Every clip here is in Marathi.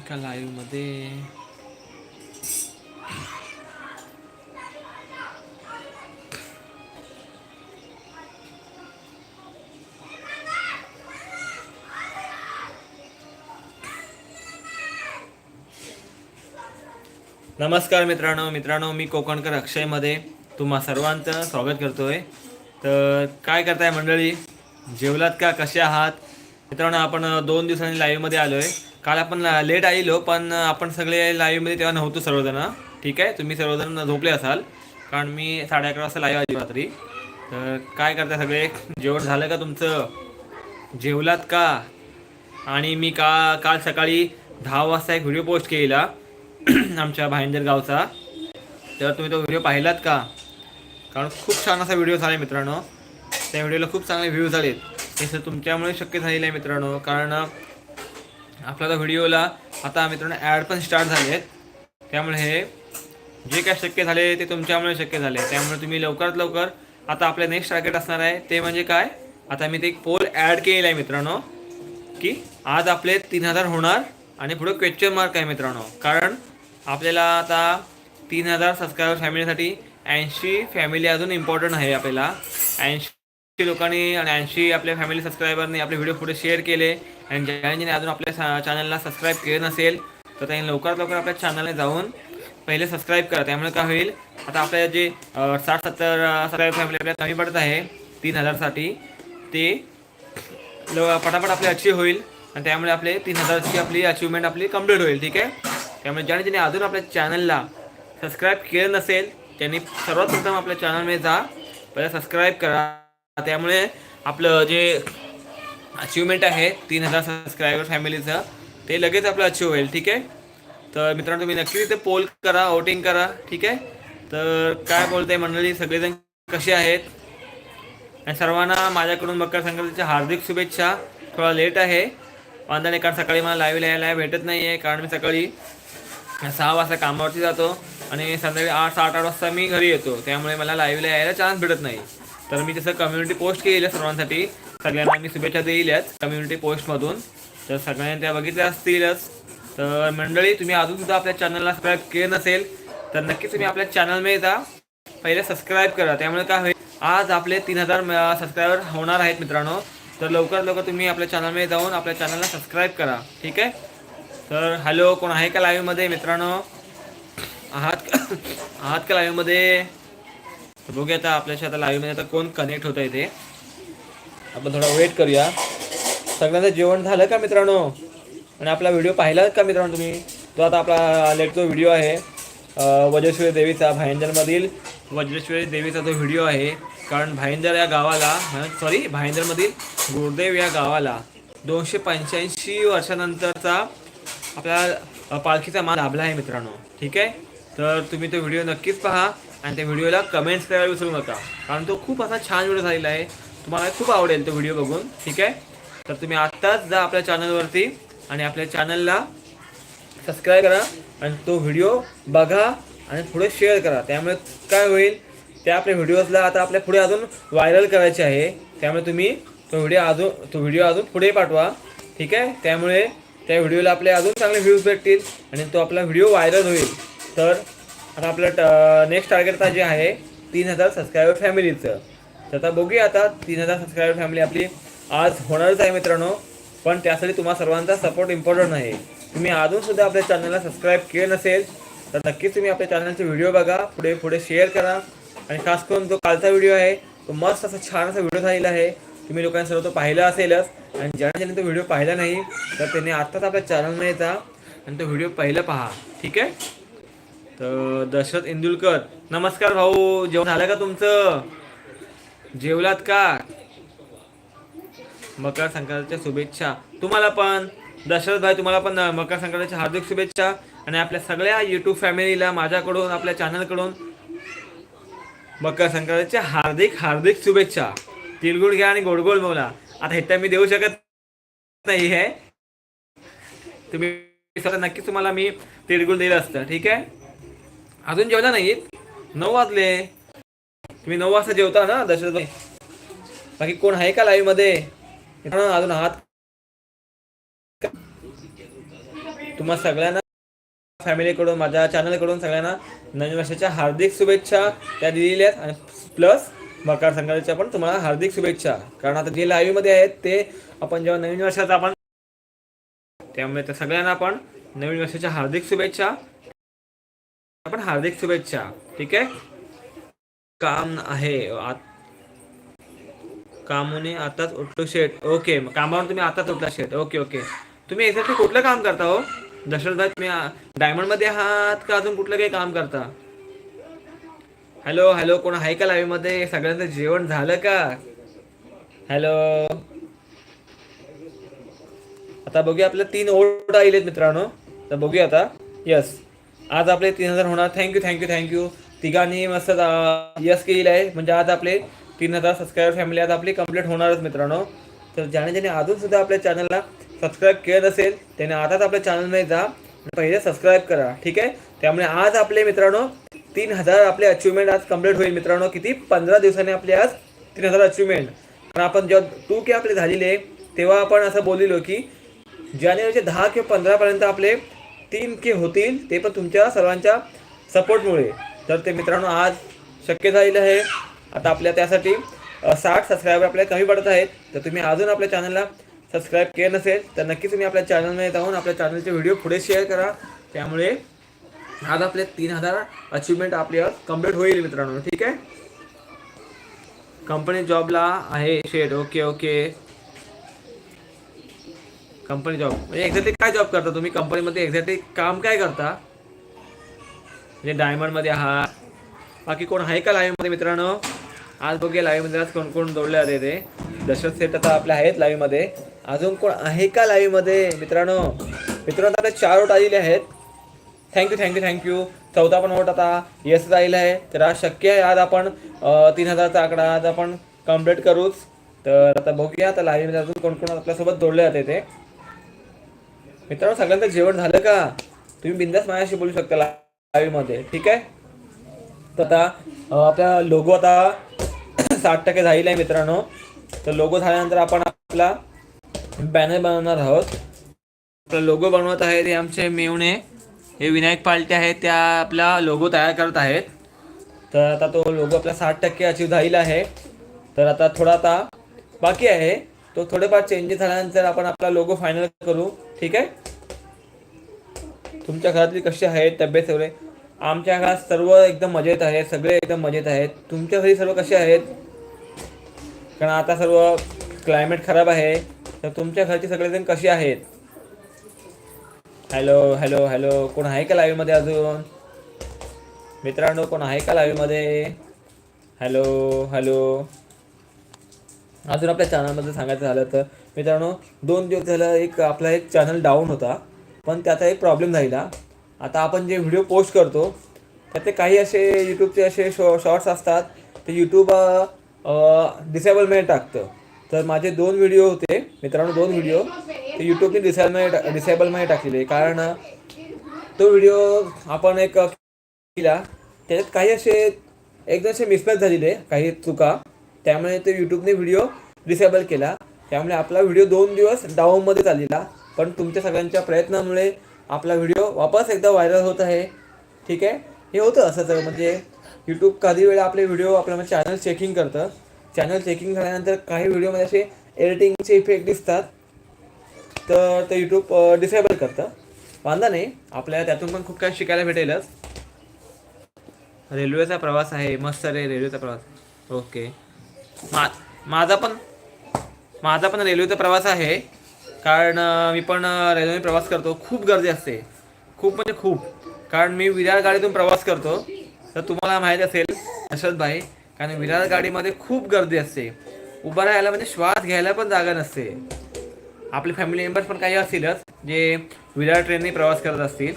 एका लाईव्हमध्ये नमस्कार मित्रांनो. मित्रांनो मी कोकणकर अक्षयमध्ये तुम्हा सर्वांचं स्वागत करतोय. तर काय करताय मंडळी? जेवलात का? कसे आहात? मित्रांनो आपण दोन दिवसांनी लाईव्हमध्ये आलो आहे काल आपण लेट आलेलो पण आपण सगळे लाईव्हमध्ये तेव्हा नव्हतो सर्वजण. ठीक आहे? तुम्ही सर्वजण झोपले असाल. कारण मी साडे अकरा वाजता लाईव्ह आली रात्री. तर काय करता सगळे? जेवण झालं का तुमचं? जेवलात का? आणि मी का काल सकाळी दहा वाजता एक व्हिडिओ पोस्ट केला आमच्या भाईंदर गावचा. तर तुम्ही तो व्हिडिओ पाहिलात का? कारण खूप छान असा व्हिडिओ झाला मित्रांनो. त्या व्हिडिओला खूप चांगले व्ह्यूज आलेत. हे सर तुमच्यामुळे शक्य झालेलं आहे मित्रांनो. कारण आपल्या आता व्हिडिओला आता मित्रांनो ॲड पण स्टार्ट झाले आहेत. त्यामुळे हे जे काय शक्य झाले ते तुमच्यामुळे शक्य झाले. त्यामुळे तुम्ही लवकरात लवकर आता आपलं नेक्स्ट टार्गेट असणार आहे. ते म्हणजे काय? आता मी ते एक पोल ॲड केलेला आहे मित्रांनो की आज आपले तीन हजार होणार आणि पुढे क्वेश्चन मार्क आहे मित्रांनो. कारण आपल्याला आता तीन हजार सबस्क्रायबर फॅमिलीसाठी ऐंशी फॅमिली अजून इम्पॉर्टंट आहे आपल्याला. ऐंशी लोकांनी आणि ऐंशी आपल्या फॅमिली सबस्क्रायबरने आपले व्हिडिओ पुढे शेअर केले. आणि ज्यांनी अजून आपल्या चॅनलला सबस्क्राईब केलं नसेल तर त्यांनी लवकरात लवकर आपल्या चॅनलला जाऊन पहिले सबस्क्राईब करा. त्यामुळे काय होईल आता आपल्या जे साठ सत्तर सबस्क्राईब फॅमिली आपल्याला कमी पडत आहे तीन हजारसाठी ते ल पटापट आपली अचीव होईल. आणि त्यामुळे आपले तीन हजारची आपली अचिव्हमेंट आपली कंप्लीट होईल ठीक आहे? त्यामुळे ज्याने ज्याने अजून आपल्या चॅनलला सबस्क्राईब केलं नसेल त्यांनी सर्वात प्रथम आपल्या चॅनलमध्ये जा पहिला सबस्क्राईब करा. त्यामुळे आपलं जे अचिव्हमेंट आहे तीन हजार सबस्क्रायबर फॅमिलीचं ते लगेच आपलं अचीव होईल ठीक आहे? तर मित्रांनो तुम्ही नक्की तिथे पोल करा वोटिंग करा ठीक आहे? तर काय बोलते मंडळी सगळेजण कसे आहेत? आणि सर्वांना माझ्याकडून मकर संक्रांतीच्या हार्दिक शुभेच्छा. थोडा लेट आहे. वांदा कारण सकाळी मला लाईव्ह यायला भेटत नाही आहे कारण मी सकाळी सहा वाजता कामावरती जातो आणि संध्याकाळी आठ सात आठ वाजता मी घरी येतो. त्यामुळे मला लाईव्हला यायला चान्स भेटत नाही. तर मी तसं कम्युनिटी पोस्ट केलेलं सर्वांसाठी. सगळ्यांना मी शुभेच्छा देईलच कम्युनिटी पोस्टमधून तर सगळ्यांनी त्या बघितल्या असतीलच. तर मंडळी तुम्ही अजून सुद्धा आपल्या चॅनलला सबस्क्राईब केलं नसेल तर नक्की तुम्ही आपल्या चॅनलमध्ये जा. पहिले सबस्क्राईब करा. त्यामुळे काय होईल? आज आपले तीन हजार सबस्क्रायबर होणार आहेत मित्रांनो. तर लवकरात लवकर तुम्ही आपल्या चॅनलमध्ये जाऊन आपल्या चॅनलला सबस्क्राईब करा. ठीक आहे? तर हॅलो कोण आहे का लाईव्हमध्ये मित्रांनो? आहात आहात का लाईव्हमध्ये तर बघूया आता आपल्याशी आता लाईव्हमध्ये आता कोण कनेक्ट होत आहे ते. आपण थोडा वेट करूया. सगळ्यांचं जेवण झालं का मित्रांनो? आणि आपला व्हिडिओ पाहिला का मित्रांनो तुम्ही? तो आता आपला लेटचा व्हिडिओ आहे. वज्रेश्वरी देवीचा भाईंजरमधील वज्रेश्वरी देवीचा तो व्हिडिओ आहे. कारण भाईंदर या गावाला सॉरी भाईंदरमधील गुरुदेव या गावाला दोनशे पंच्याऐंशी वर्षानंतरचा आपला पालखीचा मान लाभला आहे मित्रांनो. ठीक आहे? तर तुम्ही तो व्हिडिओ नक्कीच पहा. आणि त्या व्हिडिओला कमेंट्स करायला विसरू नका. कारण तो खूप असा छान व्हिडिओ झालेला आहे. तुम्हाला खूप आवडेल तो व्हिडिओ बघून. ठीक आहे? तर तुम्ही आत्ताच जा आपल्या चॅनलवरती आणि आपल्या चॅनलला सबस्क्राईब करा आणि तो व्हिडिओ बघा आणि पुढे शेअर करा. त्यामुळे काय होईल? त्या आपल्या व्हिडिओजला आता आपल्या पुढे अजून व्हायरल करायचे आहे. त्यामुळे तुम्ही तो व्हिडिओ अजून तो व्हिडिओ अजून पुढे पाठवा. ठीक आहे? त्यामुळे त्या व्हिडिओला आपले अजून चांगले व्ह्यूज भेटतील आणि तो आपला व्हिडिओ व्हायरल होईल. तर आता आपलं नेक्स्ट टार्गेट आता जे आहे तीन हजार सबस्क्रायबर फॅमिलीचं तर आता बघूया आता तीन हजार सबस्क्रायबर फॅमिली आपली आज होणारच आहे मित्रांनो. पण त्यासाठी तुम्हाला सर्वांचा सपोर्ट इम्पॉर्टंट आहे. तुम्ही अजूनसुद्धा आपल्या चॅनलला सबस्क्राईब केलं नसेल तर नक्कीच तुम्ही आपल्या चॅनलचे व्हिडिओ बघा पुढे पुढे शेअर करा. आणि खास करून जो कालचा व्हिडिओ आहे तो मस्त असा छान असा व्हिडिओ झालेला आहे. तुम्ही लोकांनी सर्व तो पाहिला असेलच. आणि ज्याने ज्याने तो व्हिडिओ पाहिला नाही तर त्याने आत्ताच आपल्या चॅनलमध्ये जा आणि तो व्हिडिओ पहिला पहा. ठीक आहे? तर दशरथ इंदुलकर नमस्कार भाऊ. जेवण झालं का तुमचं? जेवलात का? मकर संक्रांतीच्या शुभेच्छा तुम्हाला पण. दशरथ भाई तुम्हाला पण मकर संक्रांतीच्या हार्दिक शुभेच्छा. आणि आपल्या सगळ्या युट्यूब फॅमिलीला माझ्याकडून आपल्या चॅनलकडून मकर संक्रांतीच्या हार्दिक हार्दिक शुभेच्छा. तिलगुळ घ्या आणि गोडगोड बोला. आता हे मी देऊ शकत नाही हे. तुम्ही नक्कीच तुम्हाला मी तिळगुळ दिलं असतं. ठीक आहे? अजून जेवला नाहीत? नऊ वाजले. तुम्ही नऊ वाजता जेवता ना दशरथ बाकी कोण आहे का लाईव्हमध्ये? अजून हात तुम्हा सगळ्यांना फॅमिलीकडून माझ्या चॅनलकडून सगळ्यांना नवीन वर्षाच्या हार्दिक शुभेच्छा त्या दिलेल्या आहेत. आणि प्लस मकर संक्रांतीच्या पण तुम्हाला हार्दिक शुभेच्छा. कारण आता जे लाईव्हमध्ये आहेत ते आपण जेव्हा नवीन वर्षाचा आपण त्यामुळे त्या सगळ्यांना आपण नवीन वर्षाच्या हार्दिक शुभेच्छा. आपण हार्दिक शुभेच्छा ठीक आहे? काम आहे आत- आताच उठलो शेट. ओके कामावर तुम्ही आताच उठला शेट. Okay okay. तुम्ही एक्झॅक्टली कुठलं काम करता हो? दशरथ भाई तुम्ही डायमंडमध्ये आहात का अजून कुठलं काही काम करता? हॅलो हॅलो कोण आहे का लाईव्हमध्ये? सगळ्यांचं जेवण झालं का? हॅलो. आता बघूया आपल्या तीन ओढ आलेत मित्रांनो. तर बघूया आता. यस आज आपले तीन हजार होणार. थँक्यू थँक्यू थँक्यू तिघांनी मस्त यस केलेलं आहे. म्हणजे आज आपले तीन हजार सबस्क्रायबर फॅमिली आज आपली कंप्लीट होणारच मित्रांनो. तर ज्याने ज्याने अजून सुद्धा आपल्या चॅनलला सबस्क्राईब केलं नसेल त्याने आताच आपल्या चॅनलमध्ये जा. पहिले सबस्क्राईब करा ठीक आहे? त्यामुळे आज आपले मित्रांनो तीन हजार आपले अचिव्हमेंट आज कंप्लीट होईल मित्रांनो. किती? पंधरा दिवसांनी आपले आज तीन हजार अचिव्हमेंट पण आपण जेव्हा टू के आपले झालेले तेव्हा आपण असं बोललेलो की जानेवारीचे म्हणजे दहा किंवा पंधरापर्यंत आपले के होतील ते पण तुमच्या सर्वांच्या सपोर्टमुळे. तर ते मित्रांनो आज शक्य झालेलं आहे. आता आपल्या त्यासाठी साठ सबस्क्रायबर आपल्याला कमी पडत आहेत. तर तुम्ही अजून आपल्या चॅनलला सबस्क्राईब केलं नसेल तर नक्की तुम्ही आपल्या चॅनलमध्ये जाऊन आपल्या चॅनलचे व्हिडिओ पुढे शेअर करा. त्यामुळे आज आपले तीन हजार अचिव्हमेंट आपले कंप्लीट होईल मित्रांनो ठीक आहे? कंपनी जॉबला आहे शेड ओके ओके कंपनी जॉब म्हणजे एक्झॅक्टली काय जॉब करता तुम्ही? कंपनीमध्ये एक्झॅक्टली काम काय करता? म्हणजे डायमंडमध्ये आहात. बाकी कोण आहे का लाईव्हमध्ये मित्रांनो? आज बघूया लाईव्हमध्ये आज कोण कोण जोडले जाते ते दशरथ सेट आता आपल्या आहेत लाईव्हमध्ये अजून कोण आहे का लाईव्हमध्ये मित्रांनो मित्रांनो आता चार ओट आलेले आहेत. थँक्यू थँक्यू थँक्यू चौदा पण वोट आता येस आलेलं आहे. तर आज शक्य आहे आज आपण तीन हजारचा आकडा आज आपण कंप्लीट करूच. तर आता बघूया आता लाईव्हमध्ये अजून कोण कोण आपल्यासोबत जोडले जाते ते मित्रांनो सगळ्यांचं जेवण झालं का? तुम्ही बिंदास माझ्याशी बोलू शकता लाईव्हमध्ये ठीक आहे? तर आता आपला लोगो आता साठ टक्के झालेला आहे मित्रांनो. तर लोगो झाल्यानंतर आपण आपला बॅनर बनवणार आहोत. आपला लोगो बनवत आहेत हे आमचे मेवणे हे विनायक पालटे आहेत त्या आपला लोगो तयार करत आहेत. तर आता तो लोगो आपला साठ टक्के अचीव झालेला आहे. तर आता थोडा आता बाकी आहे. तो थोडेफार चेंजेस झाल्यानंतर आपण आपला लोगो फायनल करू. ठीक आहे? तुमच्या घरातली कशी आहे तब्येत वगैरे आमच्या घरात सर्व एकदम मजेत आहेत सगळे एकदम मजेत आहेत. तुमच्या घरी सर्व कसे आहेत? कारण आता सर्व क्लायमेट खराब आहे तर तुमच्या घरचे सगळेजण कसे आहेत? हॅलो हॅलो हॅलो कोण आहे का लाईव्हमध्ये अजून? मित्रांनो कोण आहे का लाईव्हमध्ये हॅलो हॅलो अजून आपल्या चॅनलमध्ये सांगायचं झालं तर मित्रांनो दोन दिवस झालं एक आपला एक चॅनल डाऊन होता पण त्याचा एक प्रॉब्लेम झाला आता आपण जे व्हिडिओ पोस्ट करतो तर ते काही असे यूट्यूबचे असे शॉ शॉर्ट्स असतात. ते यूट्यूब डिसेबलमध्ये टाकतं. तर माझे दोन व्हिडिओ होते मित्रांनो दोन व्हिडिओ ते यूट्यूबने डिसेबलमध्ये डिसेबलमध्ये टाकलेले. कारण तो व्हिडिओ आपण एक केला. त्याच्यात काही असे एकदम असे मिसमॅच झालेले काही चुका. त्यामुळे ते यूट्यूबने व्हिडिओ डिसेबल केला. त्यामुळे आपला व्हिडिओ दोन दिवस डाऊनमध्ये चाललेला. पण तुमच्या सगळ्यांच्या प्रयत्नामुळे आपला व्हिडिओ वापस एकदा व्हायरल होत आहे. ठीक आहे? हे होतं असं सगळं. म्हणजे यूट्यूब कधी वेळा आपले व्हिडिओ आपल्या चॅनल चेकिंग करतं. चॅनल चेकिंग झाल्यानंतर काही व्हिडिओमध्ये असे एडिटिंगचे इफेक्ट दिसतात. तर ते यूट्यूब डिसेबल करतं. वांदा नाही. आपल्याला त्यातून पण खूप काही शिकायला भेटेलच. रेल्वेचा प्रवास आहे. मस्त रे रेल्वेचा प्रवास. ओके मा माझा पण माझा पण रेल्वेचा प्रवास आहे. कारण मी पण रेल्वेने प्रवास करतो. खूप गर्दी असते. खूप म्हणजे खूप. कारण मी विरार गाडीतून प्रवास करतो. तर तुम्हाला माहीत असेल अशरद भाई कारण विरार गाडीमध्ये खूप गर्दी असते. उभा राहायला म्हणजे श्वास घ्यायला पण जागा नसते. आपले फॅमिली मेंबर्स पण काही असतीलच जे विरार ट्रेनने प्रवास करत असतील.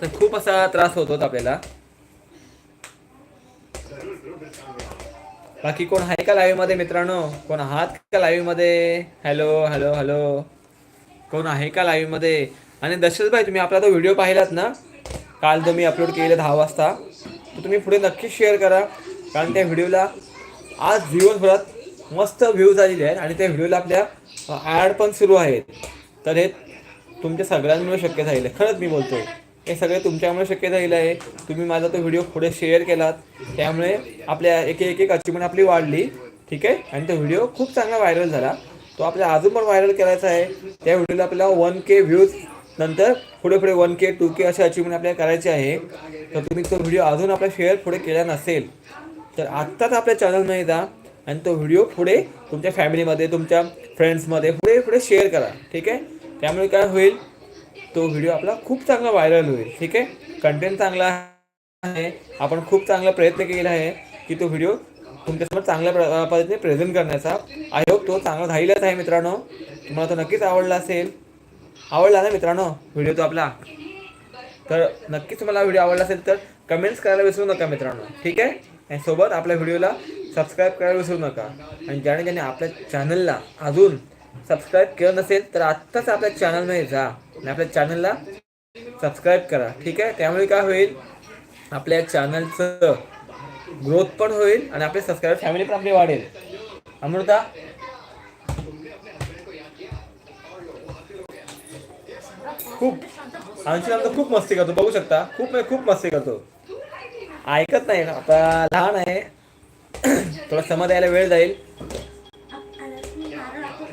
तर खूप असा त्रास होतो आपल्याला. बाकी कोण आहे का लाईव्हमध्ये मित्रांनो? कोण आहात का लाईव्हमध्ये? हॅलो हॅलो हॅलो कोण आहे का लाईव्हमध्ये? आणि दशरथ भाई तुम्ही आपला तो व्हिडिओ पाहिलात ना? काल जो मी अपलोड केलेला दहा वाजता तुम्ही पुढे नक्की शेअर करा. कारण त्या व्हिडिओला आज दिवसभरात मस्त व्ह्यूज आलेले आहेत आणि त्या व्हिडिओला आपल्या ॲड पण सुरू आहेत. तर हे तुमच्या सगळ्यांमुळे शक्य झालेलं आहे. खरंच मी बोलतोय. हे सगळं तुमच्यामुळे शक्य झालेलं आहे. तुम्ही माझा तो व्हिडिओ पुढे शेअर केलात. त्यामुळे आपल्या एक एक एक अचिवमेंट आपली वाढली. ठीक आहे? आणि तो व्हिडिओ खूप चांगला व्हायरल झाला. तो आपल्या अजून पण व्हायरल करायचा आहे. त्या व्हिडिओला आपल्याला वन के व्ह्यूज नंतर पुढे पुढे वन के टू के असे अचिवमेंट आपल्याला करायचे आहे. तर तुम्ही तो व्हिडिओ अजून आपला शेअर पुढे केला नसेल तर आत्ताच आपल्या चॅनलमध्ये जा आणि तो व्हिडिओ पुढे तुमच्या फॅमिलीमध्ये तुमच्या फ्रेंड्समध्ये पुढे पुढे शेअर करा. ठीक आहे? त्यामुळे काय होईल? तो व्हिडिओ आपला खूप चांगला व्हायरल होईल ठीक आहे? कंटेंट चांगला आहे आपण खूप चांगला प्रयत्न केला आहे की तो व्हिडिओ तुमच्यासमोर चांगल्या प्र- पद्धतीने प्रेझेंट करण्याचा. आय होप तो चांगला राहिलाच आहे मित्रांनो. तुम्हाला तो नक्कीच आवडला असेल. आवडला ना मित्रांनो व्हिडिओ तो आपला? तर नक्कीच तुम्हाला व्हिडिओ आवडला असेल तर कमेंट्स करायला विसरू नका मित्रांनो ठीक आहे? आणि सोबत आपल्या व्हिडिओला सबस्क्राईब करायला विसरू नका. आणि ज्याने ज्याने आपल्या चॅनलला अजून सबस्क्राईब केलं नसेल तर आत्ताच आपल्या चॅनलमध्ये जा. आणि आपल्या चॅनलला सबस्क्राईब करा. ठीक आहे? त्यामुळे काय होईल? आपल्या चॅनलचं ग्रोथ पण होईल आणि आपले सबस्क्राईबर फॅमिली पण आपली वाढेल. अमृता? खूप. आमची आमचा खूप मस्ती करतो. बघू शकता. खूप म्हणजे खूप मस्ती करतो. ऐकत नाही. आता लहान आहे. थोडा समज यायला वेळ जाईल.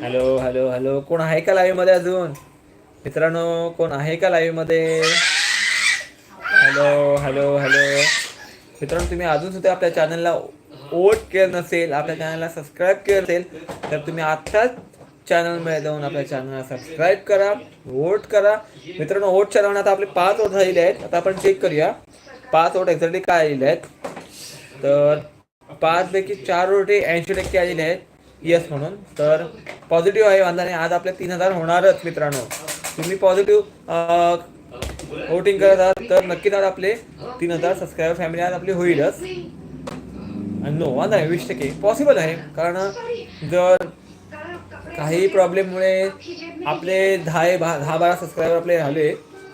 हॅलो हॅलो हॅलो कोण आहे का लाईव्हमध्ये अजून? मित्रांनो कोण आहे का लाईव्हमध्ये? हॅलो हॅलो हॅलो मित्रांनो तुम्ही अजून सुद्धा आपल्या चॅनलला वोट केलं नसेल आपल्या चॅनलला सबस्क्राईब केलं नसेल तर तुम्ही आत्ताच चॅनलमध्ये जाऊन आपल्या चॅनलला सबस्क्राईब करा वोट करा. मित्रांनो वोट चलावून आता आपले पाच वोट झालेले आहेत. आता आपण चेक करूया. पाच वोट एक्झॅक्टली काय आलेले आहेत? तर पाचपैकी चार वोट हे ऐंशी टक्के आलेले आहेत. येस म्हणून. तर पॉझिटिव्ह आहे वांधा नाही आज आपले तीन हजार होणारच मित्रांनो. तुम्ही पॉझिटिव्ह वोटिंग करत आहात तर नक्कीच आज आपले तीन हजार सबस्क्रायबर फॅमिली आज आपली होईलच. आणि नो वांदा आहे वीस टक्के. पॉसिबल आहे. कारण जर काही प्रॉब्लेममुळे आपले दहा बा दहा बारा सबस्क्रायबर आपले झाले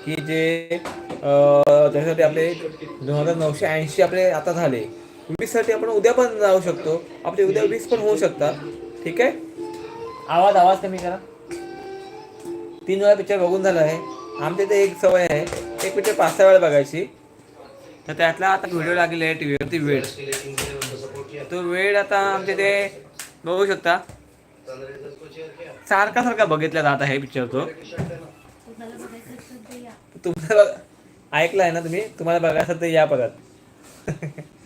की जे त्याच्यासाठी आपले दोन हजार नऊशे ऐंशी आपले आता झाले. वीससाठी आपण उद्या पण जाऊ शकतो. आपले उद्या वीस पण होऊ शकतात. ठीक आहे? आवाज आवाज कमी करा. तीन वेळा पिक्चर बघून झाला आहे. आमच्या इथे एक सवय आहे. एक पिक्चर पाच सहा वेळा बघायची. तर त्यातला आता व्हिडिओ लागलेला आहे टी व्हीवरती वेळ. तो वेळ आता आमच्या इथे बघू शकता. सारखा सारखा बघितला जात आहे पिक्चर तो. तुमचं बघ- ऐकलं आहे ना तुम्ही? तुम्हाला बघायचं तर या परत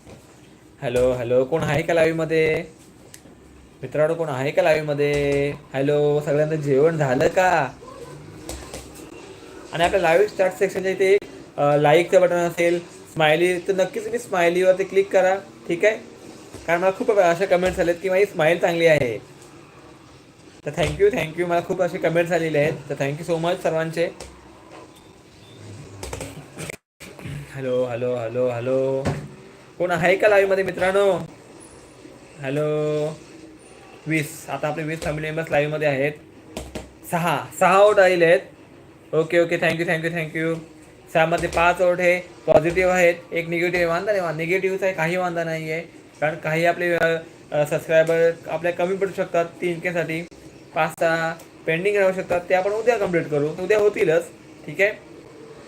हॅलो हॅलो कोण आहे का लाईव्ह मित्रांनो कोण आहे का लाईव्हमध्ये हॅलो सगळ्यांना जेवण झालं का? आणि आपल्या लाईव्ह स्टार्ट सेक्शनच्या इथे लाईकचं बटन असेल स्माइली तर नक्कीच तुम्ही स्माइलीवरती क्लिक करा ठीक आहे? कारण मला खूप अशा कमेंट्स आलेत की माझी स्माईल चांगली आहे. तर थँक्यू थँक्यू मला खूप असे कमेंट्स आलेले आहेत. तर थँक्यू सो मच सर्वांचे. हॅलो हॅलो हॅलो हॅलो कोण आहे का लाईव्हमध्ये मित्रांनो? हॅलो वीस आता आपले वीस फॅमिली मेंबर्स लाईव्हमध्ये आहेत. सहा. सहा आउट आलेले आहेत. Okay okay thank you thank you thank you सहामध्ये पाच आउट हे पॉझिटिव्ह आहेत. एक निगेटिव्ह वांदा नाही निगेटिव्हचा आहे काही वांदा नाही आहे कारण काही आपले सबस्क्रायबर आपल्या कमी पडू शकतात तीन केसाठी पाच सहा पेंडिंग राहू शकतात. ते आपण उद्या कंप्लीट करू. उद्या होतीलच. ठीक आहे?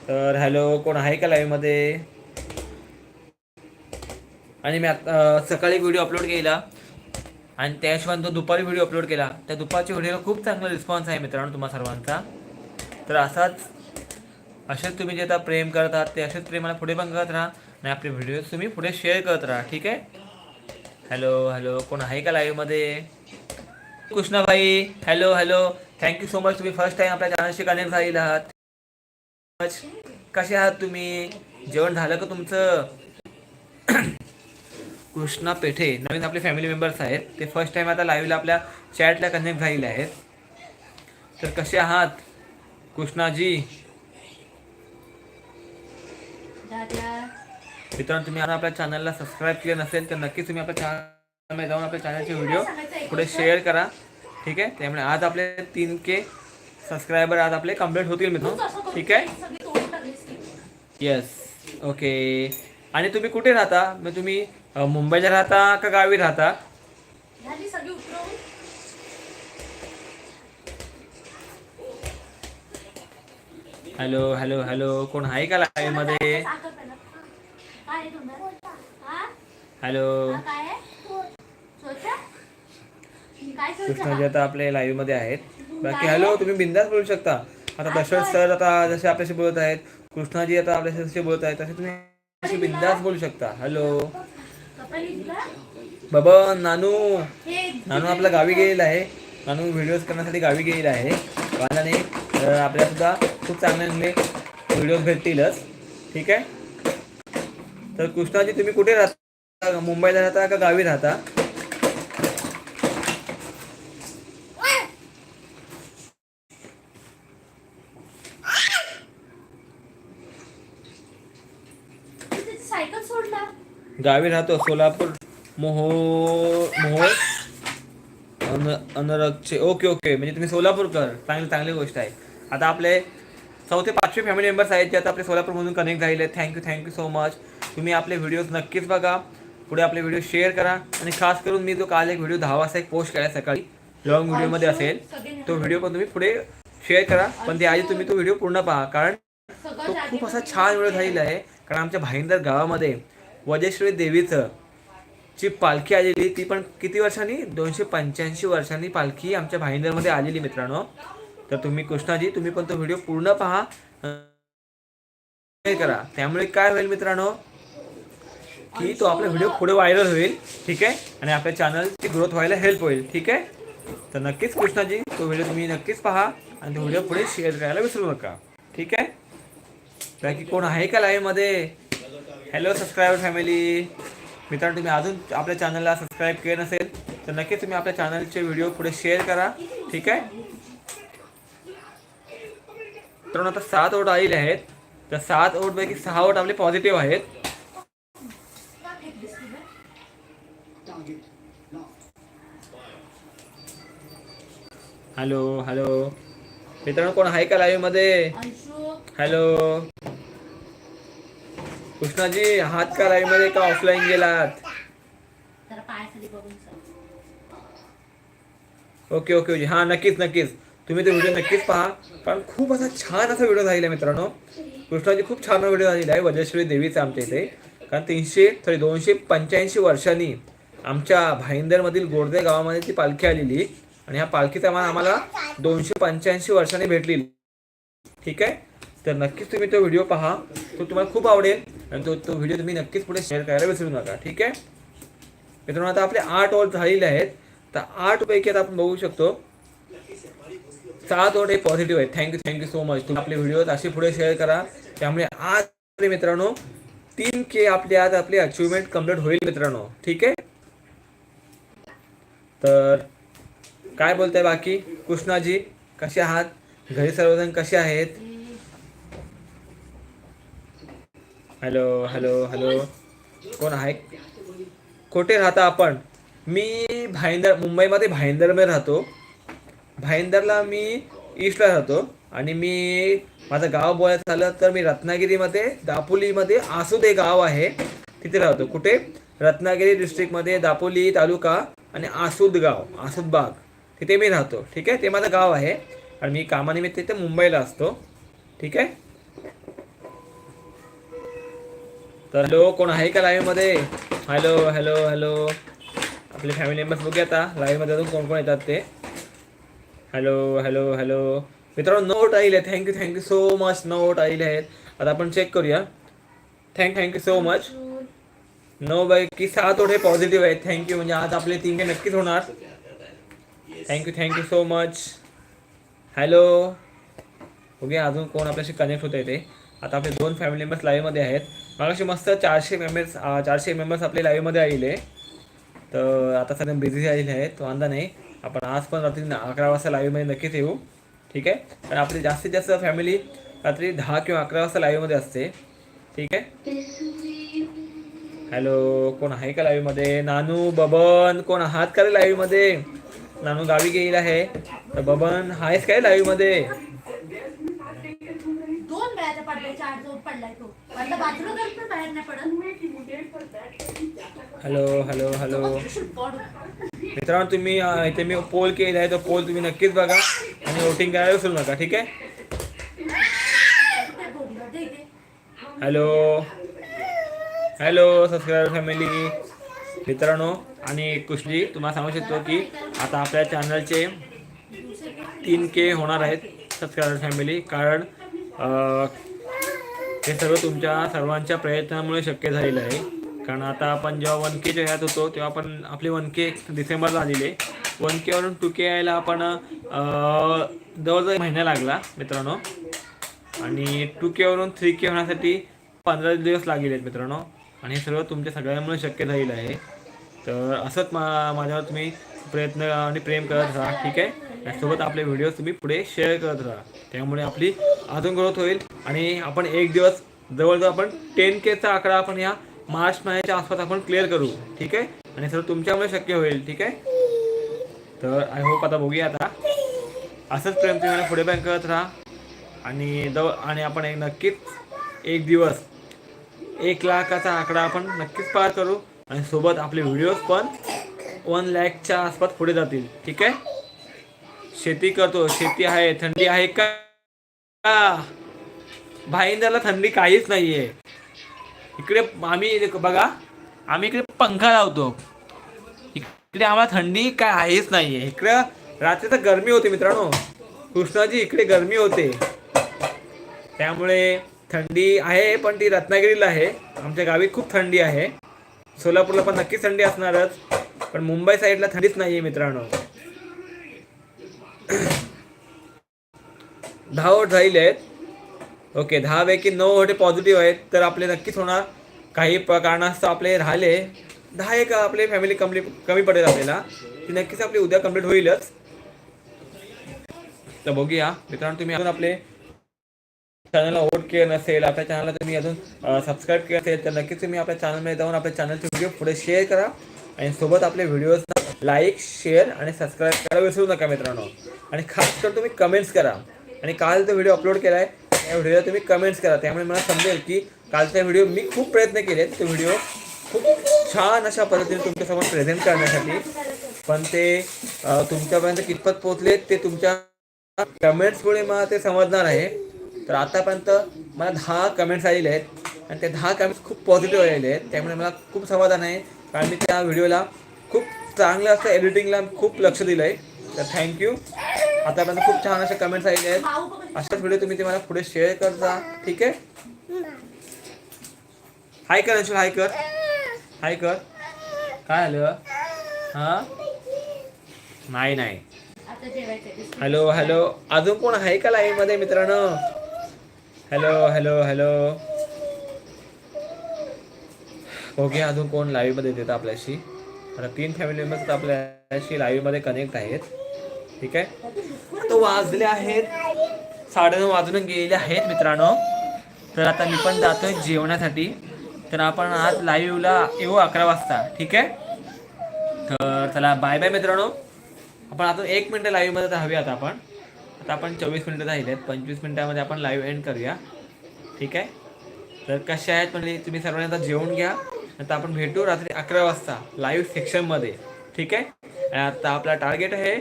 तर हॅलो कोण आहे का लाईव्हमध्ये आणि मी आता सकाळी व्हिडिओ अपलोड केला. आणि त्या तो दुपारी व्हिडिओ अपलोड केला. त्या दुपारच्या व्हिडिओला खूप चांगला रिस्पॉन्स आहे मित्रांनो तुम्हा सर्वांचा. तर असाच असेच तुम्ही जे आता प्रेम करत आहात ते असेच प्रेमाला पुढे पण करत राहा आणि आपले व्हिडिओ तुम्ही पुढे शेअर करत राहा ठीक आहे? हॅलो हॅलो कोण आहे का लाईव्हमध्ये Krishnabhai hello hello thank you so much तुम्ही फर्स्ट टाइम आपल्या चॅनलशी कनेक्ट झालेला आहात. कसे आहात तुम्ही? जेवण झालं का तुमचं? कृष्णा पेठे नवीन आपले फॅमिली मेंबर्स आहेत. ते फर्स्ट टाइम आता लाईव्हला आपल्या चॅटला कनेक्ट झालेले आहेत. तर कसे आहात? कृष्णाजी? मित्रांनो तुम्ही आता आपल्या चॅनलला सबस्क्राईब केलं नसेल तर नक्कीच तुम्ही आपल्या चॅनलमध्ये जाऊन आपल्या चॅनलचे व्हिडिओ पुढे शेअर करा. ठीक आहे? त्यामुळे आज आपले तीन के सबस्क्रायबर आज आपले कंप्लीट होतील मित्रांनो. ठीक आहे? येस ओके आणि तुम्ही कुठे राहता? मग तुम्ही मुंबईला राहता का गावी राहता? हॅलो हॅलो हॅलो कोण आहे का लाईव्हमध्ये हा? हॅलो. कृष्णाजी आता आपल्या लाईव्हमध्ये आहेत बाकी हॅलो तुम्ही बिंदास बोलू शकता. आता दशरथ सर आता जसे आपल्याशी बोलत आहेत कृष्णाजी आता आपल्याशी बोलत आहेत तसे तुम्ही बिंदास बोलू शकता. हॅलो. बाबा नानू. नानू आपला गावी गेलेला आहे. नानू व्हिडिओज करण्यासाठी गावी गेलेला आहे. कारणाने आपल्या तर आपल्याला सुद्धा खूप चांगले चांगले व्हिडिओज भेटतीलच. ठीक आहे? तर कृष्णाजी तुम्ही कुठे राहता? मुंबईला राहता का गावी राहता तू त्याची सायकल सोडला गावी राहतो सोलापूर मोहो मोहोळ अन अनरकचे. Okay okay. म्हणजे तुम्ही सोलापूरकर. चांगली चांगली गोष्ट आहे. आता आपले चौथे पाचशे फॅमिली मेंबर्स आहेत जे आता आपले सोलापूरमधून कनेक्ट झालेले आहेत. थँक्यू थँक्यू सो मच तुम्ही आपले व्हिडिओज नक्कीच बघा. पुढे आपले व्हिडिओ शेअर करा. आणि खास करून मी जो काल एक व्हिडिओ दहा वाजता एक पोस्ट केला सकाळी लॉंग व्हिडिओमध्ये असेल तो व्हिडिओ पण तुम्ही पुढे शेअर करा. पण त्याआधी तुम्ही तो व्हिडिओ पूर्ण पहा. कारण तो खूप असा छान व्हिडिओ झालेला आहे. कारण आमच्या भाईंदर गावामध्ये वजेश्वरी देवीचं ची पालखी आलेली ती पण किती वर्षांनी? दोनशे पंच्याऐंशी वर्षांनी पालखी आमच्या भाईंदरमध्ये आलेली मित्रांनो. तर तुम्ही कृष्णाजी तुम्ही पण तो व्हिडिओ पूर्ण पहा. करा. त्यामुळे काय होईल मित्रांनो की तो आपला व्हिडिओ पुढे व्हायरल होईल ठीक आहे? आणि आपल्या चॅनलची ग्रोथ व्हायला हेल्प होईल ठीक आहे? तर नक्कीच कृष्णाजी तो व्हिडिओ तुम्ही नक्कीच पहा आणि तो व्हिडिओ पुढे शेअर करायला विसरू नका ठीक आहे? बाकी कोण आहे का लाईव्हमध्ये मध्ये? हॅलो सबस्क्रायबर फॅमिली मित्रांनो तुम्ही अजून आपल्या चॅनलला सबस्क्राईब केलं नसेल तर नक्कीच तुम्ही आपल्या चॅनलचे व्हिडिओ पुढे शेअर करा ठीक आहे? मित्रांनो आता सात ओट आलेले आहेत. तर सात ओट पैकी सहा ओट आपले पॉझिटिव्ह आहेत. हॅलो हॅलो मित्रांनो कोण आहे का लाईव्हमध्ये? हॅलो कृष्णाजी आहात का लाईव्हमध्ये का ऑफलाईन गेलात. Okay okay okay. हां नक्कीच नक्कीच. तुम्ही तो व्हिडिओ नक्कीच पहा. कारण खूप असा छान असा व्हिडिओ झालेला आहे मित्रांनो. कृष्णाजी खूप छान व्हिडिओ झालेला आहे वजश्री देवीचा आमच्या इथे. कारण तीनशे सॉरी दोनशे पंच्याऐंशी वर्षांनी आमच्या भाईंदरमधील गोडदे गावामध्ये ती पालखी आलेली. आणि ह्या पालखीचा मान आम्हाला दोनशे पंच्याऐंशी वर्षांनी भेटली ठीक आहे? तर नक्कीच तुम्ही तो व्हिडिओ पहा. तो तुम्हाला खूप आवडेल. आणि तो तो व्हिडिओ तुम्ही नक्कीच पुढे शेअर करायला विसरू नका ठीक आहे? मित्रांनो आता आपले आठ ओळ झालेले आहेत. तर आठ पैकी आता आपण बघू शकतो सात ओळ हे पॉझिटिव्ह आहे थँक्यू थँक्यू सो मच तुम्ही आपले व्हिडिओ असे पुढे शेअर करा. त्यामुळे आज मित्रांनो तीन के आपले आज आपली अचिव्हमेंट कंप्लीट होईल मित्रांनो ठीक आहे? तर काय बोलताय बाकी? कृष्णाजी कसे आहात? घरी सर्वजण कसे आहेत? Hello hello hello. कोण आहे? कुठे राहता आपण? मी भाईंदर मुंबईमध्ये भाईंदरमध्ये राहतो. भाईंदरला मी ईस्टला राहतो. आणि मी माझं गाव बोलायचं झालं तर मी रत्नागिरीमध्ये दापोलीमध्ये आसुदे हे गाव आहे. तिथे राहतो. कुठे? रत्नागिरी डिस्ट्रिक्टमध्ये दापोली तालुका आणि आसूद गाव आसूद बाग. तिथे मी राहतो. ठीक आहे? ते माझं गाव आहे. आणि मी कामानिमित्त तिथे मुंबईला असतो. ठीक आहे? तर हॅलो कोण आहे का लाईव्हमध्ये? हॅलो हॅलो हॅलो आपले फॅमिली मेंबर्स बघूया आता. लाईव्हमध्ये अजून कोण कोण येतात ते? हॅलो हॅलो हॅलो मित्रांनो नोट आले thank you thank you so much note आलेले आहेत. आता आपण चेक करूया. थँक थँक्यू सो मच नऊ पैकी सात ओढे पॉझिटिव्ह आहेत. थँक्यू म्हणजे आज आपले तीन हे नक्कीच होणार. Thank you thank you so much hello okay अजून कोण आपल्याशी कनेक्ट होत आहे ते. आता आपले दोन फॅमिली मेंबर्स लाईव्हमध्ये आहेत. मागाशी मस्त चारशे मेंबर्स चारशे मेंबर्स आपले लाईव्हमध्ये आलेले. तर आता सध्या बिझी आलेले आहेत वांदा नाही. आपण आज पण रात्री अकरा वाजता लाईव्हमध्ये नक्कीच येऊ. ठीक आहे? कारण आपली जास्तीत जास्त फॅमिली रात्री दहा किंवा अकरा वाजता लाईव्हमध्ये असते. ठीक आहे? हॅलो कोण आहे का लाईव्हमध्ये नानू बबन कोण आहात का रे लाईव्हमध्ये नानू गावी गेलेला आहे. तर बबन आहेस काय लाईव्हमध्ये दोन वेळा त्या पडद्याच्या आड जाऊन पडलाय तो आता बाजूला जाऊन पण बाहेर नाही पडत हॅलो हॅलो हॅलो मित्रांनो तुम्ही इथे मी पोल केला आहे तो पोल तुम्ही नक्कीच बघा आणि वोटिंग करायला विसरू नका ठीक आहे? हॅलो हॅलो सबस्क्रायबर फॅमिली मित्रांनो आणि कुशली तुम्हाला सांगू शकतो की आता आपल्या चॅनलचे तीन के होणार आहेत सबस्क्रायबर फॅमिली कारण हे सर्व तुमच्या सर्वांच्या प्रयत्नामुळे शक्य झालेलं आहे. कारण आता आपण जेव्हा वन केच्या यात होतो तेव्हा आपण आपले वन के डिसेंबरला आलेले. वन केवरून टू के यायला आपण जवळजवळ महिना लागला मित्रांनो. आणि टू केवरून थ्री के होण्यासाठी पंधरा दिवस लागले आहेत मित्रांनो. आणि हे सर्व तुमच्या सगळ्यांमुळे शक्य झालेलं आहे. तर असंच मा माझ्यावर तुम्ही प्रयत्न आणि प्रेम करत राहा ठीक आहे? त्यासोबत आपले व्हिडिओ तुम्ही पुढे शेअर करत राहा. त्यामुळे आपली अजून ग्रोथ होईल आणि आपण एक दिवस जवळजवळ आपण टेन केचा आकडा आपण या मार्च महिन्याच्या आसपास आपण क्लिअर करू ठीक आहे? आणि सर तुमच्यामुळे शक्य होईल ठीक आहे? तर आय होप आता बघूया आता. असंच प्रेम तुम्ही पुढे पण करत राहा. आणि जवळ आणि आपण एक नक्कीच एक दिवस एक लाखाचा आकडा आपण नक्कीच पार करू. आणि सोबत आपले व्हिडिओज पण वन लॅकच्या आसपास पुढे जातील ठीक आहे? शेती करतो शेती आहे थंडी आहे का? भाईंदरला थंडी काहीच नाही आहे इकडे आम्ही बघा आम्ही इकडे पंखा लावतो. इकडे आम्हाला थंडी काय आहेच नाहीये. इकडे इकडं रात्री तर गरमी होते मित्रांनो. कृष्णाजी इकडे गरमी होते. त्यामुळे थंडी आहे पण ती रत्नागिरीला आहे. आमच्या गावी खूप थंडी आहे. सोलापूरला पण नक्कीच थंडी असणारच. पण मुंबई साईडला थंडीच नाही आहे मित्रांनो. दहा वोट राहिले आहेत. ओके दहापैकी नऊ वोटे पॉझिटिव्ह आहेत. तर आपले नक्कीच होणार. काही कारणास्तव आपले राहिले. दहा एक आपले फॅमिली कंप्लीट कमी पडेल आपल्याला. ती नक्कीच आपली उद्या कंप्लीट होईलच. तर बघूया. मित्रांनो तुम्ही अजून आपले चॅनलला वोट केलं नसेल आपल्या चॅनलला तुम्ही अजून सबस्क्राईब केलं असेल तर नक्कीच तुम्ही आपल्या चॅनलमध्ये जाऊन आपल्या चॅनलचे व्हिडिओ पुढे शेअर करा. आणि सोबत आपले व्हिडिओज लाईक शेअर आणि सबस्क्राईब करायला विसरू नका मित्रांनो. आणि खास कर तुम्ही कमेंट्स करा. आणि काल जो व्हिडिओ अपलोड केला आहे त्या व्हिडिओला तुम्ही कमेंट्स करा. त्यामुळे मला समजेल की कालचा व्हिडिओ मी खूप प्रयत्न केले तो व्हिडिओ खूप छान अशा पद्धतीने तुमच्यासमोर प्रेझेंट करण्यासाठी. पण ते तुमच्यापर्यंत कितपत पोहोचले ते तुमच्या कमेंट्समुळे मला ते समजणार आहे. तर आतापर्यंत मला दहा कमेंट्स आलेले आहेत. आणि ते दहा कमेंट्स खूप पॉझिटिव्ह आलेले आहेत. त्यामुळे मला खूप समाधान आहे. कारण मी त्या व्हिडिओला खूप चांगलं असं एडिटिंगला खूप लक्ष दिलं आहे तर थँक्यू आतापर्यंत खूप छान असे कमेंट्स आलेले आहेत. अशाच व्हिडिओ तुम्ही ते मला पुढे शेअर करता. ठीक आहे? हाय कर अंशुल हाय कर. हाय कर. काय आलं? हा? नाही नाही. हॅलो हॅलो अजून कोण आहे का लाईव्हमध्ये मित्रांनो? हॅलो हॅलो हॅलो ओके अजून कोण लाईव्हमध्ये देत आपल्याशी? आता तीन फॅमिली मेंबर्स आपल्याशी लाईव्हमध्ये कनेक्ट आहेत. ठीक आहे? आता वाजले आहेत. साडेनऊ वाजून गेलेले आहेत मित्रांनो. तर आता मी पण जातोय जेवणासाठी. तर आपण आज लाईव्हला येऊ अकरा वाजता. ठीक आहे? तर चला बाय बाय मित्रांनो. आपण आता एक मिनटं लाईव्हमध्ये हवी आता आपण. आता आपण चोवीस मिनटं राहिले आहेत पंचवीस मिनिटामध्ये आपण लाईव्ह एंड करूया. ठीक आहे? तर कसे आहेत म्हणजे तुम्ही सर्वांनी आता जेवून घ्या. आता आपण भेटू रात्री अकरा वाजता लाईव्ह सेक्शनमध्ये ठीक आहे? आणि आता आपला टार्गेट आहे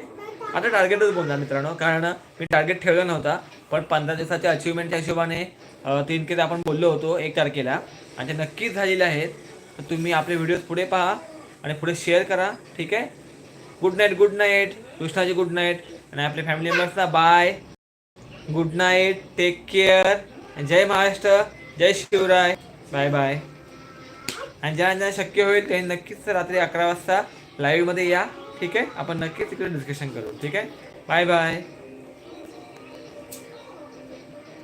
आता टार्गेटच बोलणार मित्रांनो कारण मी टार्गेट ठेवला नव्हता पण पंधरा दिवसाच्या अचिव्हमेंटच्या हिशोबाने तीन केस आपण बोललो होतो एक तारखेला आणि ते नक्कीच झालेले आहेत. तर तुम्ही आपले व्हिडिओज पुढे पहा आणि पुढे शेअर करा ठीक आहे? Good night good night Krishnaji good night आणि आपल्या family मेंबर्सना bye good night take care जय महाराष्ट्र. जय शिवराय. बाय बाय आणि ज्यांना ज्यांना शक्य होईल त्यांनी नक्कीच रात्री अकरा वाजता लाईव्हमध्ये या. ठीक आहे? आपण नक्कीच तिकडे डिस्कशन करू. ठीक आहे? Bye bye